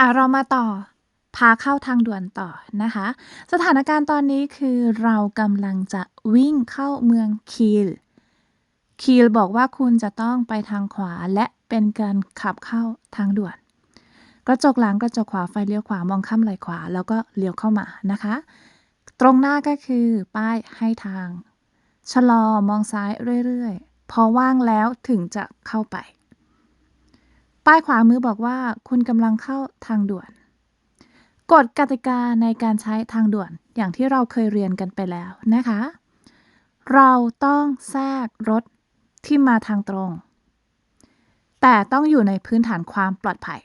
ค่ะเรามาต่อพาเข้าทางด่วนต่อนะคะ สถานการณ์ตอนนี้คือเรากำลังจะวิ่งเข้าเมืองคีลคีลบอกว่าคุณจะต้องไปทางขวาและเป็นการขับเข้าทางด่วน กระจกหลังกระจกขวาไฟเลี้ยวขวามองข้ามไหลขวา แล้วก็เลี้ยวเข้ามานะคะ ตรงหน้าก็คือป้ายให้ทางชะลอมองซ้ายเรื่อยๆ พอว่างแล้วถึงจะเข้าไป ป้ายขวามือบอกว่าคุณกำลังเข้าทางด่วน กฎกติกาในการใช้ทางด่วนอย่างที่เราเคยเรียนกันไปแล้วนะคะ เราต้องแทรกรถที่มาทางตรง แต่ต้องอยู่ในพื้นฐานความปลอดภัย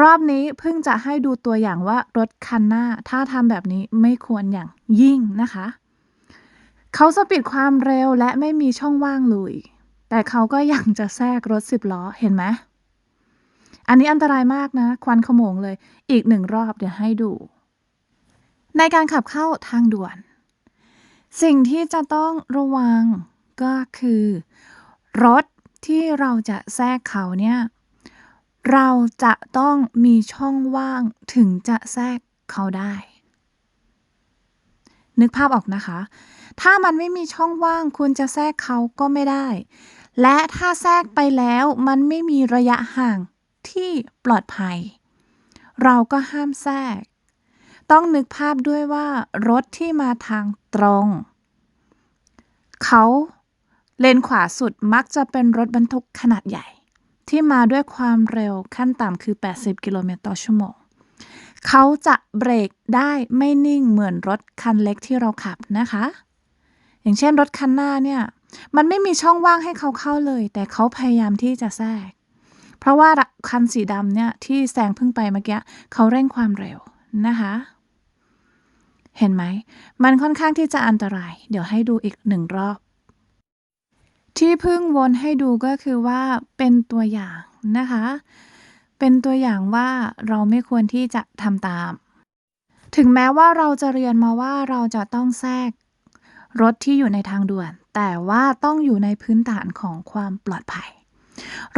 รอบนี้เพิ่งจะให้ดูตัวอย่างว่ารถคันหน้า ถ้าทำแบบนี้ไม่ควรอย่างยิ่งนะคะ เขาสปีดความเร็วและไม่มีช่องว่างเลย แต่เขาก็ยังจะแทรกรถสิบล้อเห็นไหม อันนี้อันตรายมากนะ ควันขโมงเลย อีกหนึ่งรอบเดี๋ยวให้ดู ในการขับเข้าทางด่วน สิ่งที่จะต้องระวังก็คือ รถที่เราจะแทรกเขาเนี่ย เราจะต้องมีช่องว่างถึงจะแทรกเขาได้ นึกภาพออกนะคะ ถ้ามันไม่มีช่องว่างคุณจะแทรกเขาก็ไม่ได้ และถ้าแทรกไปแล้วมันไม่มีระยะห่าง ที่ปลอดภัย เราก็ห้ามแทรก ต้องนึกภาพด้วยว่ารถที่มาทางตรง เขาเลนขวาสุดมักจะเป็นรถบรรทุกขนาดใหญ่ ที่มาด้วยความเร็วขั้นต่ำคือ 80 กิโลเมตรต่อชั่วโมง เขาจะเบรกได้ไม่นิ่งเหมือนรถคันเล็กที่เราขับนะคะ อย่างเช่นรถคันหน้าเนี่ย มันไม่มีช่องว่างให้เขาเข้าเลย แต่เขาพยายามที่จะแทรก เพราะว่าคันสีดำเนี่ยที่แซงเพิ่งไปเมื่อกี้เขาเร่งความเร็วนะคะ เห็นไหม มันค่อนข้างที่จะอันตราย เดี๋ยวให้ดูอีกหนึ่งรอบ ที่เพิ่งวนให้ดูก็คือว่าเป็นตัวอย่างนะคะ เป็นตัวอย่างว่าเราไม่ควรที่จะทำตาม ถึงแม้ว่าเราจะเรียนมาว่าเราจะต้องแทรกรถที่อยู่ในทางด่วน แต่ว่าต้องอยู่ในพื้นฐานของความปลอดภัย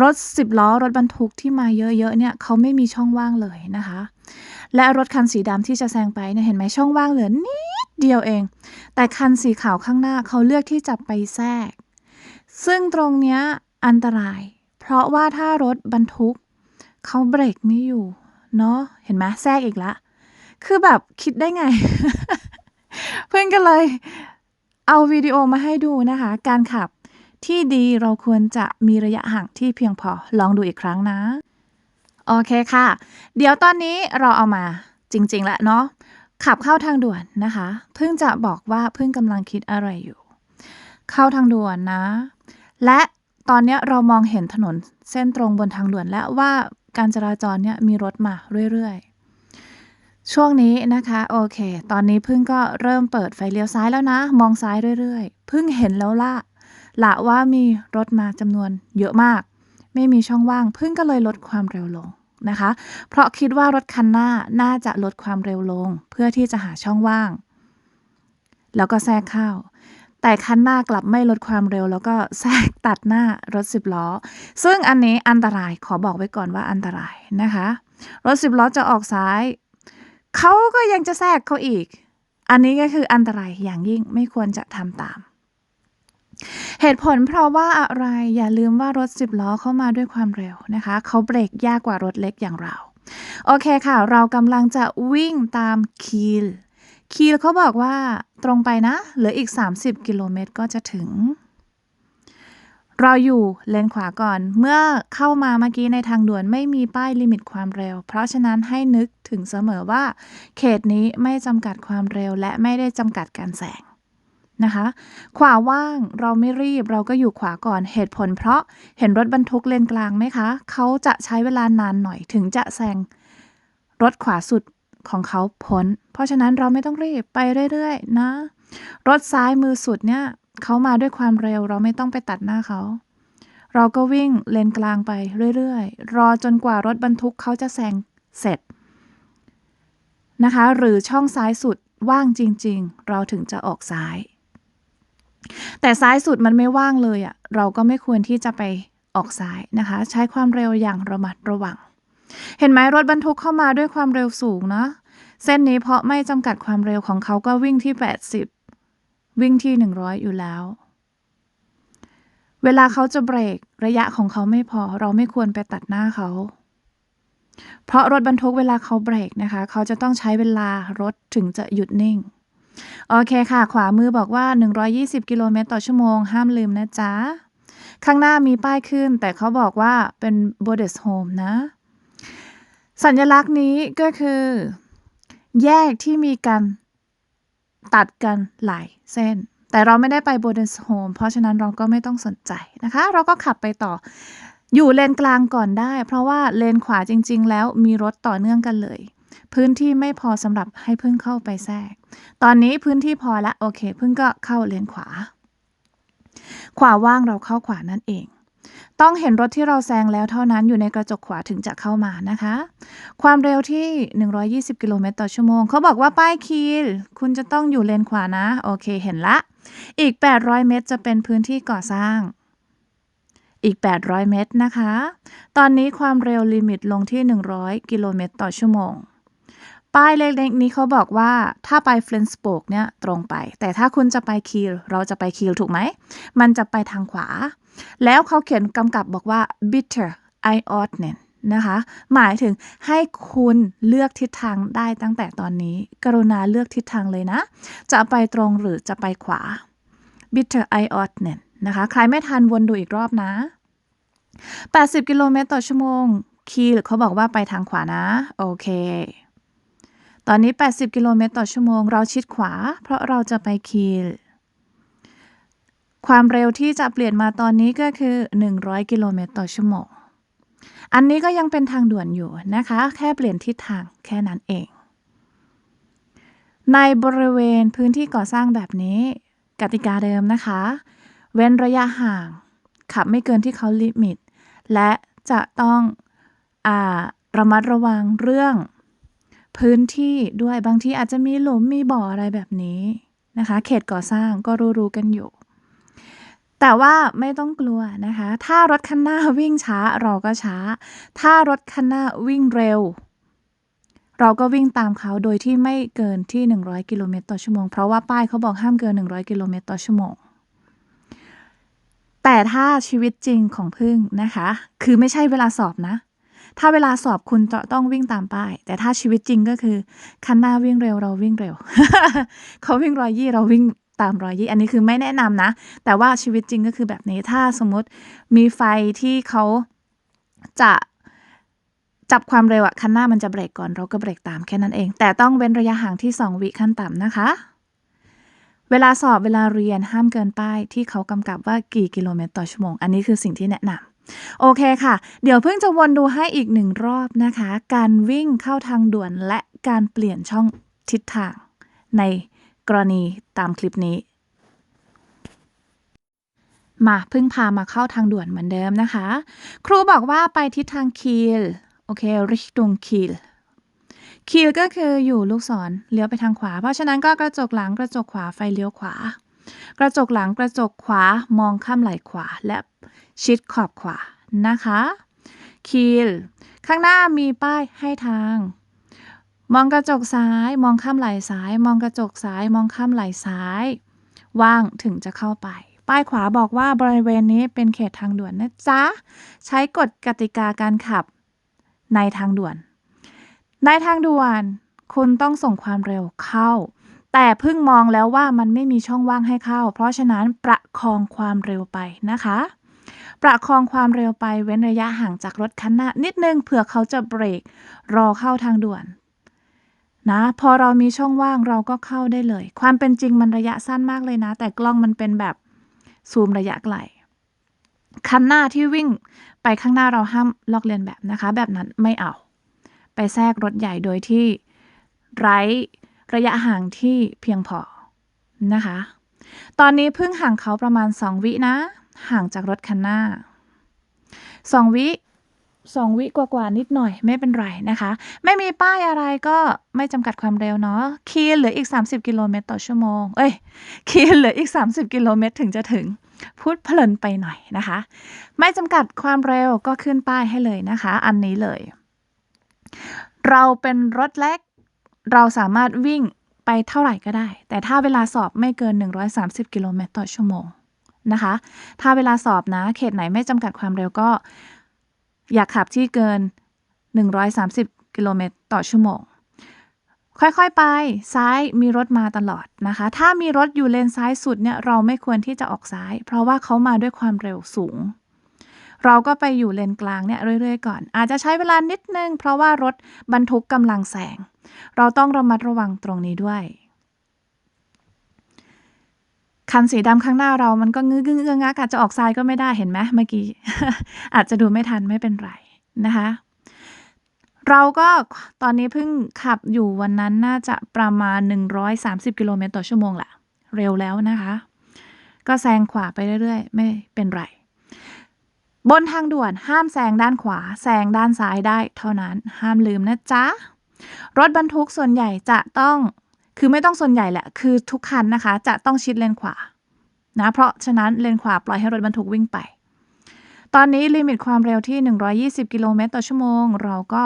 รถ 10 ล้อรถบรรทุกที่มาเยอะๆเนี่ยเขาไม่มีช่องว่างเลยนะคะ และรถคันสีดำที่จะแซงไปเนี่ยเห็นไหมช่องว่างเหลือนิดเดียวเอง แต่คันสีขาวข้างหน้าเขาเลือกที่จะไปแทรก ซึ่งตรงเนี้ยอันตราย เพราะว่าถ้ารถบรรทุกเขาเบรกไม่อยู่เนาะเห็นไหมแทรกอีกละคือแบบคิดได้ไง เพื่อนก็เลยเอาวิดีโอมาให้ดูนะคะ การขับ ที่ดีเราควรจะมีระยะห่างที่เพียงพอ ลองดูอีกครั้งนะ โอเคค่ะ เดี๋ยวตอนนี้เราเอามาจริงๆแล้วเนาะขับเข้าทางด่วนนะคะ เพิ่งจะบอกว่าเพิ่งกำลังคิดอะไรอยู่ เข้าทางด่วนนะ และตอนนี้เรามองเห็นถนนเส้นตรงบนทางด่วนแล้วว่าการจราจรเนี่ยมีรถมาเรื่อยๆ ช่วงนี้นะคะโอเค ตอนนี้เพิ่งก็เริ่มเปิดไฟเลี้ยวซ้ายแล้วนะ มองซ้ายเรื่อยๆเพิ่งเห็นแล้วล่ะ ละว่ามีรถมาจำนวนเยอะมาก ไม่มีช่องว่างพิ่งก็เลยลดความเร็วลงนะคะ เพราะคิดว่ารถคันหน้าน่าจะลดความเร็วลง เพื่อที่จะหาช่องว่าง แล้วก็แทรกเข้า แต่คันหน้ากลับไม่ลดความเร็ว แล้วก็แทรกตัดหน้ารถสิบล้อ ซึ่งอันนี้อันตรายขอบอกไว้ก่อนว่าอันตรายนะคะ รถสิบล้อจะออกซ้าย เขาก็ยังจะแทรกเขาอีก อันนี้ก็คืออันตรายอย่างยิ่งไม่ควรจะทำตาม เหตุผลเพราะว่าอะไรอย่าลืมว่ารถสิบล้อเข้ามาด้วยความเร็วนะคะเขาเบรกยากกว่ารถเล็กอย่างเรา โอเคค่ะ เรากำลังจะวิ่งตามคีลคีลเขาบอกว่าตรงไปนะ เหลืออีก 30 กิโลเมตรก็จะถึง เราอยู่เลนขวาก่อน เมื่อเข้ามาเมื่อกี้ในทางด่วนไม่มีป้ายลิมิตความเร็ว เพราะฉะนั้นให้นึกถึงเสมอว่า เขตนี้ไม่จำกัดความเร็วและไม่ได้จำกัดการแซง นะคะ ขวาว่างเราไม่รีบเราก็อยู่ขวาก่อนเหตุผล เพราะเห็นรถบรรทุกเลนกลางไหมคะ เขาจะใช้เวลานานหน่อยถึงจะแซงรถขวาสุดของเขาพ้น เพราะฉะนั้นเราไม่ต้องรีบไปเรื่อยๆนะ รถซ้ายมือสุดเนี่ยเขามาด้วยความเร็ว เราไม่ต้องไปตัดหน้าเขา เราก็วิ่งเลนกลางไปเรื่อยๆ รอจนกว่ารถบรรทุกเขาจะแซงเสร็จนะคะ หรือช่องซ้ายสุดว่างจริง ๆ เราถึงจะออกซ้าย แต่ซ้ายสุดมันไม่ว่างเลยอะ่ะเราก็ไม่ควรที่จะไปออกซ้ายนะคะ ใช้ความเร็วอย่างระมัดระวัง เห็นไหมรถบรรทุกเข้ามาด้วยความเร็วสูงนะเส้นนี้เพราะไม่จำกัดความเร็วของเขาก็วิ่งที่ 80 วิ่งที่ 100 อยู่แล้ว เวลาเขาจะเบรกระยะของเขาไม่พอ เราไม่ควรไปตัดหน้าเขา เพราะรถบรรทุกเวลาเขาเบรกนะคะ เขาจะต้องใช้เวลารถถึงจะหยุดนิ่ง โอเคค่ะ ขวามือบอกว่า 120 กิโลเมตรต่อชั่วโมง ห้ามลืมนะจ๊ะ ข้างหน้ามีป้ายขึ้น แต่เขาบอกว่าเป็น b o d e s Home นะ สัญลักษณ์นี้ก็คือ แยกที่มีการตัดกันหลายเส้น แต่เราไม่ได้ไป b o d e s Home เพราะฉะนั้นเราก็ไม่ต้องสนใจนะคะ เราก็ขับไปต่ออยู่เลนกลางก่อนได้ เพราะว่าเลนขวาจริง ๆ แล้วมีรถต่อเนื่องกันเลย พื้นที่ไม่พอสำหรับให้พึ่งเข้าไปแทรก ตอนนี้พื้นที่พอละโอเค พึ่งก็เข้าเลนขวา ขวาว่างเราเข้าขวานั่นเอง ต้องเห็นรถที่เราแซงแล้วเท่านั้นอยู่ในกระจกขวาถึงจะเข้ามานะคะ ความเร็วที่ 120 กิโลเมตรต่อชั่วโมง เขาบอกว่าป้ายคีลคุณจะต้องอยู่เลนขวานะ โอเคเห็นละ อีก 800 เมตรจะเป็นพื้นที่ก่อสร้างอีก 800 เมตรนะคะ ตอนนี้ความเร็วลิมิตลงที่ 100 กิโลเมตรต่อชั่วโมง ป้ายเล็กๆนี้เขาบอกว่าถ้าไปเฟลนสโปกเนี่ยตรงไป แต่ถ้าคุณจะไปคีลเราจะไปคีลถูกไหม มันจะไปทางขวา แล้วเขาเขียนกำกับบอกว่า bitter i o t n e n นะคะ หมายถึงให้คุณเลือกทิศทางได้ตั้งแต่ตอนนี้ กรุณาเลือกทิศทางเลยนะ จะไปตรงหรือจะไปขวา bitter i o t n e n นะคะ ใครไม่ทันวนดูอีกรอบนะ 80 กิโลเมตรต่อชั่วโมงคีลเขาบอกว่าไปทางขวานะ โอเค ตอนนี้ 80 กิโลเมตรต่อชั่วโมง เราชิดขวา เพราะเราจะไปคีล ความเร็วที่จะเปลี่ยนมาตอนนี้ก็คือ 100 กิโลเมตรต่อชั่วโมง อันนี้ก็ยังเป็นทางด่วนอยู่นะคะ แค่เปลี่ยนทิศทางแค่นั้นเอง ในบริเวณพื้นที่ก่อสร้างแบบนี้ กติกาเดิมนะคะ เว้นระยะห่าง ขับไม่เกินที่เขาลิมิต และจะต้องอระมัดระวังเรื่อง พื้นที่ด้วยบางทีอาจจะมีหลุมมีบ่ออะไรแบบนี้นะคะ เขตก่อสร้างก็รู้ๆกันอยู่ แต่ว่าไม่ต้องกลัวนะคะ ถ้ารถคันหน้าวิ่งช้าเราก็ช้า ถ้ารถคันหน้าวิ่งเร็ว เราก็วิ่งตามเขาโดยที่ไม่เกินที่ 100 กิโลเมตรต่อชั่วโมง เพราะว่าป้ายเขาบอกห้ามเกิน 100 กิโลเมตรต่อชั่วโมงแต่ถ้าชีวิตจริงของพึ่งนะคะ คือไม่ใช่เวลาสอบนะ ถ้าเวลาสอบคุณจะต้องวิ่งตามป้าย แต่ถ้าชีวิตจริงก็คือ คันหน้าวิ่งเร็วเราวิ่งเร็ว เขาวิ่งรอยยี่เราวิ่งตามรอยยี่อันนี้คือไม่แนะนำนะ แต่ว่าชีวิตจริงก็คือแบบนี้ถ้าสมมติมีไฟที่เขาจะจับความเร็วอะคันหน้ามันจะเบรกก่อนเราก็เบรกตามแค่นั้นเอง แต่ต้องเว้นระยะห่างที่ 2 วิขั้นต่ำนะคะ เวลาสอบเวลาเรียนห้ามเกินป้ายที่เขากำกับว่ากี่กิโลเมตรต่อชั่วโมง อันนี้คือสิ่งที่แนะนำ โอเคค่ะ เดี๋ยวเพิ่งจะวนดูให้อีกหนึ่งรอบนะคะ การวิ่งเข้าทางด่วนและการเปลี่ยนช่องทิศทาง ในกรณีตามคลิปนี้ มาเพิ่งพามาเข้าทางด่วนเหมือนเดิมนะคะ ครูบอกว่าไปทิศทางคีลโอเค Richtung Kiel คีลก็คืออยู่ลูกศรเลี้ยวไปทางขวา เพราะฉะนั้นก็กระจกหลังกระจกขวาไฟเลี้ยวขวา กระจกหลังกระจกขวามองข้ามไหล่ขวาและ ชิดขอบขวานะคะคีลข้างหน้ามีป้ายให้ทาง มองกระจกซ้าย มองข้ามไหล่ซ้าย มองกระจกซ้าย มองข้ามไหล่ซ้าย ว่างถึงจะเข้าไป ป้ายขวาบอกว่าบริเวณนี้เป็นเขตทางด่วนนะจ๊ะ ใช้กฎกติกาการขับ ในทางด่วน ในทางด่วน คุณต้องส่งความเร็วเข้า แต่เพิ่งมองแล้วว่ามันไม่มีช่องว่างให้เข้า เพราะฉะนั้นประคองความเร็วไปนะคะ ประคองความเร็วไปเว้นระยะห่างจากรถคันหน้า นิดนึงเผื่อเขาจะเบรก รอเข้าทางด่วนนะพอเรามีช่องว่างเราก็เข้าได้เลย ความเป็นจริงมันระยะสั้นมากเลยนะ แต่กล้องมันเป็นแบบซูมระยะไกลคันหน้าที่วิ่งไปข้างหน้าเราห้ามลอกเลียนแบบนะคะ แบบนั้นไม่เอา ไปแทรกรถใหญ่โดยที่ไร้ระยะห่างที่เพียงพอนะคะ ตอนนี้เพิ่งห่างเขาประมาณ 2 วินะ ห่างจากรถคันหน้า 2 วิ2วิกว่าๆนิดหน่อยไม่เป็นไรนะคะ ไม่มีป้ายอะไรก็ไม่จำกัดความเร็วเนาะคีเหลืออีก 30 กิโลเมตรต่อชั่วโมง เอ้ยคีเหลืออีก 30 กิโลเมตรถึงจะถึง พูดเพลินไปหน่อยนะคะ ไม่จำกัดความเร็วก็ขึ้นป้ายให้เลยนะคะ อันนี้เลย เราเป็นรถเล็ก เราสามารถวิ่งไปเท่าไหร่ก็ได้ แต่ถ้าเวลาสอบไม่เกิน 130 กิโลเมตรต่อชั่วโมง นะคะ ถ้าเวลาสอบนะ เขตไหนไม่จำกัดความเร็วก็ อย่าขับที่เกิน 130 กิโลเมตรต่อชั่วโมง ค่อยๆไป ซ้ายมีรถมาตลอดนะคะ ถ้ามีรถอยู่เลนซ้ายสุดเนี่ยเราไม่ควรที่จะออกซ้าย เพราะว่าเขามาด้วยความเร็วสูง เราก็ไปอยู่เลนกลางเนี่ยเรื่อยๆก่อน อาจจะใช้เวลานิดนึง เพราะว่ารถบรรทุกกำลังแซงเราต้องระมัดระวังตรงนี้ด้วย คันสีดำข้างหน้าเรามันก็งื้อๆงงักอาจจะออกซ้ายก็ไม่ได้เห็นไหมเมื่อกี้ อาจจะดูไม่ทันไม่เป็นไรนะคะ เราก็ตอนนี้เพิ่งขับอยู่วันนั้นน่าจะประมาณ 130 กิโลเมตรต่อชั่วโมงแหละเร็วแล้วนะคะ ก็แซงขวาไปเรื่อยๆ ไม่เป็นไร บนทางด่วนห้ามแซงด้านขวา แซงด้านซ้ายได้เท่านั้นห้ามลืมนะจ๊ะรถบรรทุกส่วนใหญ่จะต้อง คือไม่ต้องส่วนใหญ่แหละ คือทุกคันนะคะ จะต้องชิดเลนขวา นะ เพราะฉะนั้นเลนขวาปล่อยให้รถบรรทุกวิ่งไป ตอนนี้ลิมิตความเร็วที่ 120 กิโลเมตรต่อชั่วโมง เราก็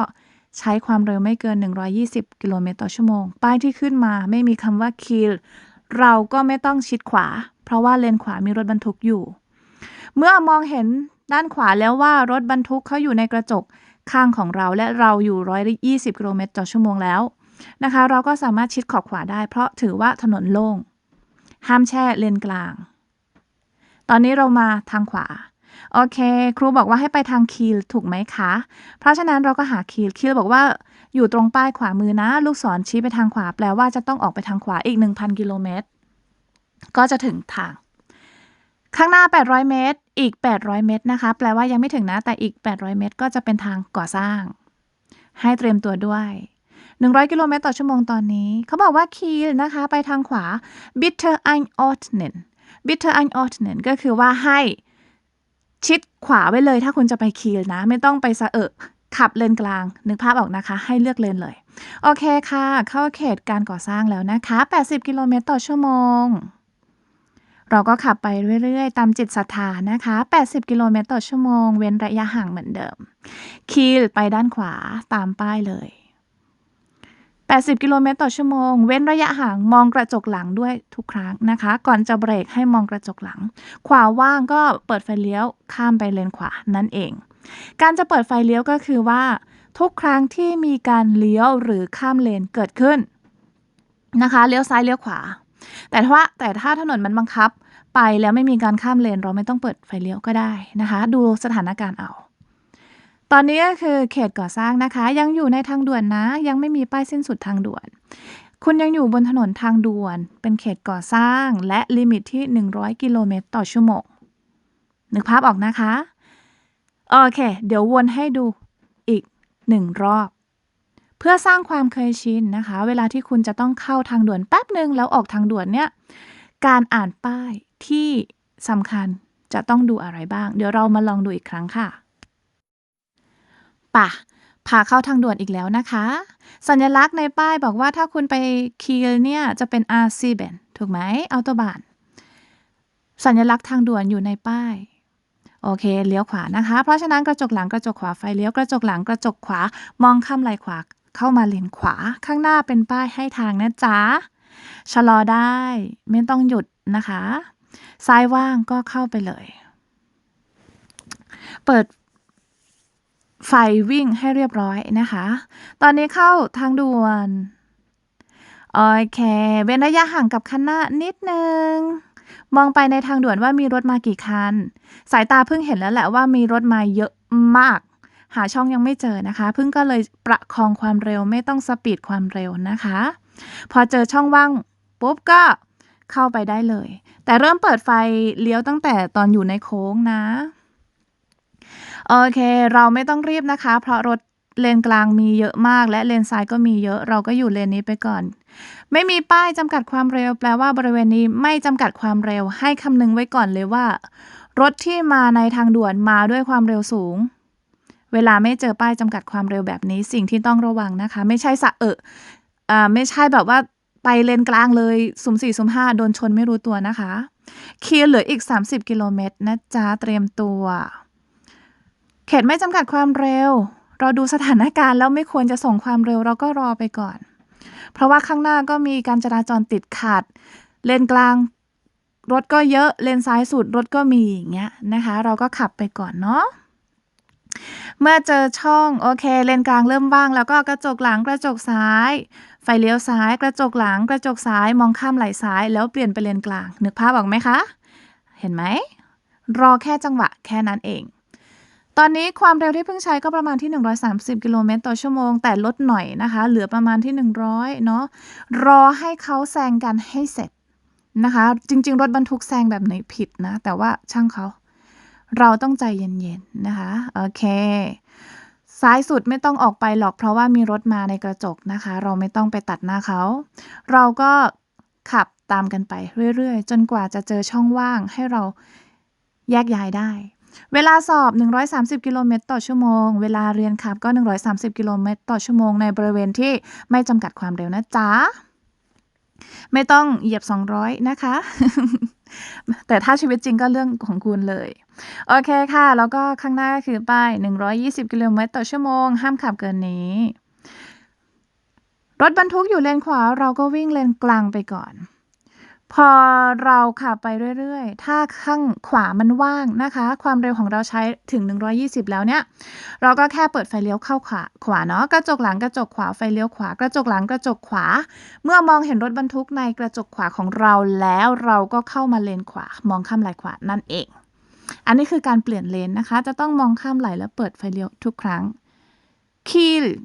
ใช้ความเร็วไม่เกิน 120 กิโลเมตรต่อชั่วโมง ป้ายที่ขึ้นมาไม่มีคำว่า kill เราก็ไม่ต้องชิดขวา เพราะว่าเลนขวามีรถบรรทุกอยู่ เมื่อมองเห็นด้านขวาแล้วว่ารถบรรทุกเขาอยู่ในกระจกข้างของเราและเราอยู่ 120 กิโลเมตรต่อชั่วโมงแล้ว นะคะ เราก็สามารถชิดขอบขวาได้ เพราะถือว่าถนนโล่ง ห้ามแช่เลนกลาง ตอนนี้เรามาทางขวา โอเค ครูบอกว่าให้ไปทางคีลถูกไหมคะ เพราะฉะนั้นเราก็หาคีลคีลบอกว่าอยู่ตรงป้ายขวามือนะ ลูกศรชี้ไปทางขวา แปลว่าจะต้องออกไปทางขวาอีก 1,000 กิโลเมตร ก็จะถึงทาง ข้างหน้า 800 เมตร อีก 800 เมตรนะคะ แปลว่ายังไม่ถึงนะ แต่อีก 800 เมตร ก็จะเป็นทางก่อสร้าง ให้เตรียมตัวด้วย 100 กิโลเมตรต่อชั่วโมงตอนนี้ เขาบอกว่าคีลนะคะ ไปทางขวา bitter ein ordnen bitter ein ordnen ก็คือว่าให้ชิดขวาไว้เลยถ้าคุณจะไปคีลนะ ไม่ต้องไปสะเอะขับเลนกลาง นึกภาพออกนะคะ ให้เลือกเลนเลย โอเคค่ะ เข้าเขตการก่อสร้างแล้วนะคะ 80 กิโลเมตรต่อชั่วโมง เราก็ขับไปเรื่อยๆ ตามจิตศรัทธานะคะ 80 กิโลเมตรต่อชั่วโมง เว้นระยะห่างเหมือนเดิม คีลไปด้านขวาตามป้ายเลย 80 กิโลเมตรต่อชั่วโมง เว้นระยะห่างมองกระจกหลังด้วยทุกครั้งนะคะ ก่อนจะเบรกให้มองกระจกหลัง ขวาว่างก็เปิดไฟเลี้ยวข้ามไปเลนขวานั่นเอง การจะเปิดไฟเลี้ยวก็คือว่า ทุกครั้งที่มีการเลี้ยวหรือข้ามเลนเกิดขึ้นนะคะ เลี้ยวซ้ายเลี้ยวขวา แต่ถ้าแต่ถ้าถนนมันบังคับ ไปแล้วไม่มีการข้ามเลนเราไม่ต้องเปิดไฟเลี้ยวก็ได้นะคะ ดูสถานการณ์เอา ตอนนี้ก็คือเขตก่อสร้างนะคะ ยังอยู่ในทางด่วนนะ ยังไม่มีป้ายสิ้นสุดทางด่วน คุณยังอยู่บนถนนทางด่วน เป็นเขตก่อสร้าง และลิมิตที่ 100 กิโลเมตรต่อชั่วโมงนึกภาพออกนะคะโอเค เดี๋ยววนให้ดูอีกหนึ่งรอบ เพื่อสร้างความเคยชินนะคะ เวลาที่คุณจะต้องเข้าทางด่วนแป๊บหนึ่งแล้วออกทางด่วนเนี่ยการอ่านป้ายที่สำคัญจะต้องดูอะไรบ้าง เดี๋ยวเรามาลองดูอีกครั้งค่ะ ป่ะพาเข้าทางด่วนอีกแล้วนะคะ สัญลักษณ์ในป้ายบอกว่าถ้าคุณไปคีลเนี่ยจะเป็น R7 ถูกไหมอัลโตบาน สัญลักษณ์ทางด่วนอยู่ในป้าย โอเค เลี้ยวขวานะคะ เพราะฉะนั้นกระจกหลังกระจกขวาไฟเลี้ยวกระจกหลังกระจกขวามองข้ามไหลขวาเข้ามาเลนขวา ข้างหน้าเป็นป้ายให้ทางนะจ๊ะชะลอได้ ไม่ต้องหยุดนะคะ ซ้ายว่างก็เข้าไปเลย เปิด ไฟวิ่งให้เรียบร้อยนะคะ ตอนนี้เข้าทางด่วน โอเค เว้นระยะห่างกับคันหน้านิดนึง มองไปในทางด่วนว่ามีรถมากี่คัน สายตาเพิ่งเห็นแล้วแหละว่ามีรถมาเยอะมาก หาช่องยังไม่เจอนะคะ เพิ่งก็เลยประคองความเร็วไม่ต้องสปีดความเร็วนะคะ พอเจอช่องว่างปุ๊บก็เข้าไปได้เลย แต่เริ่มเปิดไฟเลี้ยวตั้งแต่ตอนอยู่ในโค้งนะ โอเค เราไม่ต้องรีบนะคะ เพราะรถเลนกลางมีเยอะมาก และเลนซ้ายก็มีเยอะ เราก็อยู่เลนนี้ไปก่อน ไม่มีป้ายจำกัดความเร็ว แปลว่าบริเวณนี้ไม่จำกัดความเร็ว ให้คำนึงไว้ก่อนเลยว่า รถที่มาในทางด่วนมาด้วยความเร็วสูง เวลาไม่เจอป้ายจำกัดความเร็วแบบนี้ สิ่งที่ต้องระวังนะคะ ไม่ใช่สะเอะอ่าไม่ใช่แบบว่าไปเลนกลางเลยสุ่มสี่สุ่มห้าโดนชนไม่รู้ตัวนะคะคีลเหลืออีก 30 กิโลเมตรนะจ๊ะเตรียมตัว เขตไม่จำกัดความเร็ว เราดูสถานการณ์แล้วไม่ควรจะส่งความเร็วเราก็รอไปก่อน เพราะว่าข้างหน้าก็มีการจราจรติดขัด เลนกลาง รถก็เยอะ เลนซ้ายสุดรถก็มีอย่างเงี้ยนะคะ เราก็ขับไปก่อนเนาะเมื่อเจอช่องโอเค เลนกลางเริ่มว่าง แล้วก็กระจกหลังกระจกซ้าย ไฟเลี้ยวซ้าย กระจกหลังกระจกซ้าย มองข้ามไหลซ้าย แล้วเปลี่ยนไปเลนกลาง นึกภาพออกไหมคะ เห็นไหมรอแค่จังหวะแค่นั้นเอง ตอนนี้ความเร็วที่เพิ่งใช้ก็ประมาณที่ 130 กิโลเมตรต่อชั่วโมง แต่ลดหน่อยนะคะ เหลือประมาณที่ 100 เนาะรอให้เขาแซงกันให้เสร็จนะคะ จริง ๆ รถบรรทุกแซงแบบไหนผิดนะ แต่ว่าช่างเขาเราต้องใจเย็นๆนะคะ โอเคซ้ายสุดไม่ต้องออกไปหรอกเพราะว่ามีรถมาในกระจกนะคะ เราไม่ต้องไปตัดหน้าเขา เราก็ขับตามกันไปเรื่อยๆ จนกว่าจะเจอช่องว่างให้เราแยกย้ายได้ เวลาสอบ 130 กิโลเมตรต่อชั่วโมง เวลาเรียนขับก็ 130 กิโลเมตรต่อชั่วโมง ในบริเวณที่ไม่จำกัดความเร็วนะจ๊ะ ไม่ต้องเหยียบ 200 นะคะ แต่ถ้าชีวิตจริงก็เรื่องของคุณเลย โอเคค่ะ แล้วก็ข้างหน้าก็คือป้าย 120 กิโลเมตรต่อชั่วโมง ห้ามขับเกินนี้ รถบรรทุกอยู่เลนขวาเราก็วิ่งเลนกลางไปก่อน พอเราขับไปเรื่อยๆ ถ้าข้างขวามันว่างนะคะ ความเร็วของเราใช้ถึง 120 แล้วเนี่ย เราก็แค่เปิดไฟเลี้ยวเข้าขวาขวาเนาะ กระจกหลังกระจกขวาไฟเลี้ยวขวากระจกหลังกระจกขวา เมื่อมองเห็นรถบรรทุกในกระจกขวาของเราแล้วเราก็เข้ามาเลนขวามองข้ามไหลขวานั่นเอง อันนี้คือการเปลี่ยนเลนนะคะ จะต้องมองข้ามไหลแล้วเปิดไฟเลี้ยวทุกครั้งคีย์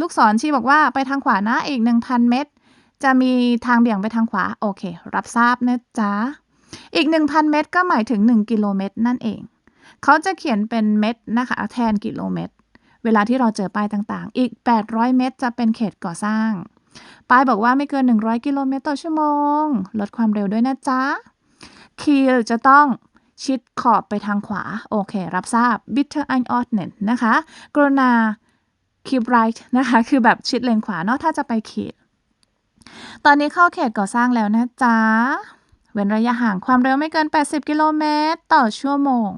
ลูกศรชี้บอกว่าไปทางขวานะอีก 1,000 เมตร จะมีทางเบี่ยงไปทางขวา โอเค รับทราบนะจ๊ะ อีก 1,000 เมตร ก็หมายถึง 1 กิโลเมตรนั่นเอง เขาจะเขียนเป็นเมตรนะคะแทนกิโลเมตร เวลาที่เราเจอป้ายต่างๆ อีก 800 เมตร จะเป็นเขตก่อสร้าง ป้ายบอกว่าไม่เกิน 100 กิโลเมตรต่อชั่วโมง ลดความเร็วด้วยนะจ๊ะ คีย์จะต้องชิดขอบไปทางขวา โอเค รับทราบ bitter ein ordnen นะคะ กรุณา keep right นะคะ คือแบบชิดเลนขวาเนาะ ถ้าจะไปเขต ตอนนี้เข้าเขตก่อสร้างแล้วนะจ๊ะ เว้นระยะห่างความเร็วไม่เกิน 80 กิโลเมตรต่อชั่วโมง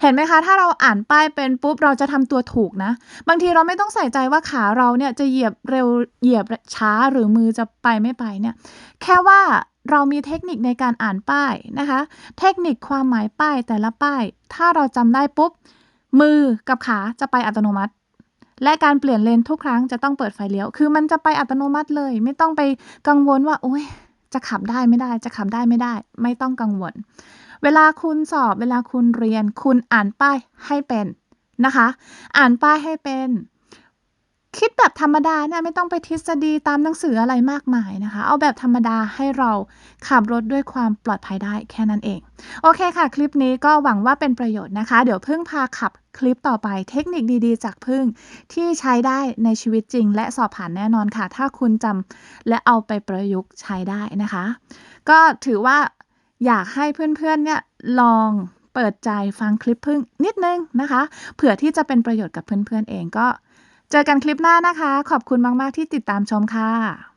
เห็นไหมคะ ถ้าเราอ่านป้ายเป็นปุ๊บเราจะทำตัวถูกนะ บางทีเราไม่ต้องใส่ใจว่าขาเราเนี่ยจะเหยียบเร็วเหยียบช้าหรือมือจะไปไม่ไปเนี่ย แค่ว่าเรามีเทคนิคในการอ่านป้ายนะคะ เทคนิคความหมายป้ายแต่ละป้าย ถ้าเราจำได้ปุ๊บ มือกับขาจะไปอัตโนมัติ และการเปลี่ยนเลนทุกครั้งจะต้องเปิดไฟเลี้ยว คือมันจะไปอัตโนมัติเลย ไม่ต้องไปกังวลว่า โอ๊ยจะขับได้ไม่ได้ จะขับได้ไม่ได้ ไม่ต้องกังวล เวลาคุณสอบ เวลาคุณเรียน คุณอ่านป้ายให้เป็นนะคะ อ่านป้ายให้เป็น คิดแบบธรรมดาเนี่ยไม่ต้องไปทฤษฎีตามหนังสืออะไรมากมายนะคะ เอาแบบธรรมดาให้เราขับรถด้วยความปลอดภัยได้แค่นั้นเอง โอเคค่ะ คลิปนี้ก็หวังว่าเป็นประโยชน์นะคะ เดี๋ยวพึ่งพาขับคลิปต่อไปเทคนิคดีๆ จากพึ่งที่ใช้ได้ในชีวิตจริง และสอบผ่านแน่นอนค่ะ ถ้าคุณจำและเอาไปประยุกต์ใช้ได้นะคะ ก็ถือว่าอยากให้เพื่อนๆเนี่ยลองเปิดใจฟังคลิปพึ่งนิดนึงนะคะ เผื่อที่จะเป็นประโยชน์กับเพื่อนๆเองก็ เจอกันคลิปหน้านะคะ ขอบคุณมาก ๆ ที่ติดตามชมค่ะ